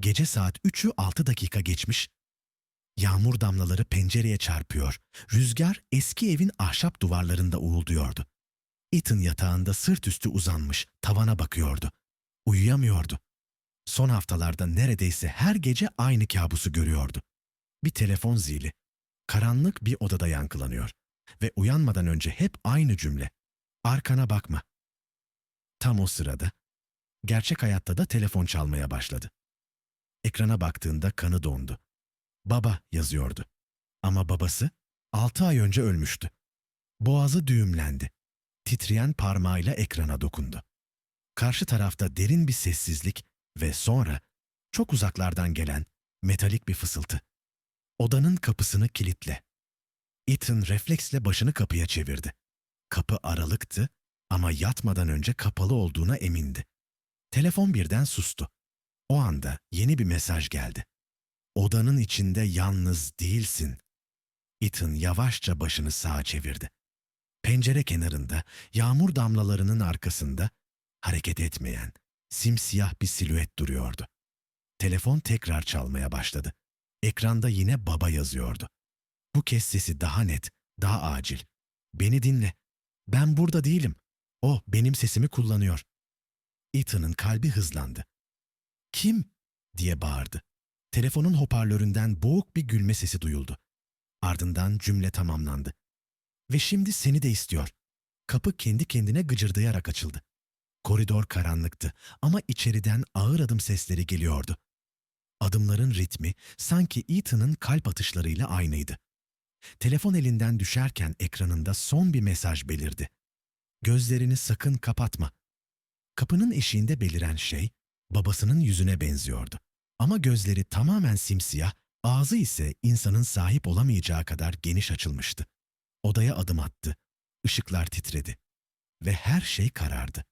Gece saat 3'ü 6 dakika geçmiş. Yağmur damlaları pencereye çarpıyor. Rüzgar eski evin ahşap duvarlarında uğulduyordu. Ethan yatağında sırt üstü uzanmış, tavana bakıyordu. Uyuyamıyordu. Son haftalarda neredeyse her gece aynı kabusu görüyordu. Bir telefon zili. Karanlık bir odada yankılanıyor. Ve uyanmadan önce hep aynı cümle. Arkana bakma. Tam o sırada gerçek hayatta da telefon çalmaya başladı. Ekrana baktığında kanı dondu. Baba yazıyordu. Ama babası altı ay önce ölmüştü. Boğazı düğümlendi. Titreyen parmağıyla ekrana dokundu. Karşı tarafta derin bir sessizlik ve sonra çok uzaklardan gelen metalik bir fısıltı. Odanın kapısını kilitle. Ethan refleksle başını kapıya çevirdi. Kapı aralıktı ama yatmadan önce kapalı olduğuna emindi. Telefon birden sustu. O anda yeni bir mesaj geldi. Odanın içinde yalnız değilsin. Ethan yavaşça başını sağa çevirdi. Pencere kenarında, yağmur damlalarının arkasında hareket etmeyen, simsiyah bir silüet duruyordu. Telefon tekrar çalmaya başladı. Ekranda yine baba yazıyordu. Bu kez sesi daha net, daha acil. Beni dinle. Ben burada değilim. O benim sesimi kullanıyor. Ethan'ın kalbi hızlandı. Kim? diye bağırdı. Telefonun hoparlöründen boğuk bir gülme sesi duyuldu. Ardından cümle tamamlandı. Ve şimdi seni de istiyor. Kapı kendi kendine gıcırdayarak açıldı. Koridor karanlıktı ama içeriden ağır adım sesleri geliyordu. Adımların ritmi sanki Ethan'ın kalp atışlarıyla aynıydı. Telefon elinden düşerken ekranında son bir mesaj belirdi. Gözlerini sakın kapatma. Kapının eşiğinde beliren şey babasının yüzüne benziyordu. Ama gözleri tamamen simsiyah, ağzı ise insanın sahip olamayacağı kadar geniş açılmıştı. Odaya adım attı. Işıklar titredi. Ve her şey karardı.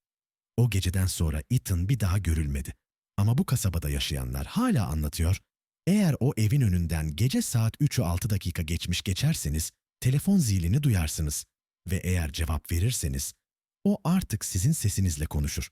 O geceden sonra Ethan bir daha görülmedi. Ama bu kasabada yaşayanlar hala anlatıyor. Eğer o evin önünden gece saat 3'ü 6 dakika geçmiş geçerseniz telefon zilini duyarsınız. Ve eğer cevap verirseniz o artık sizin sesinizle konuşur.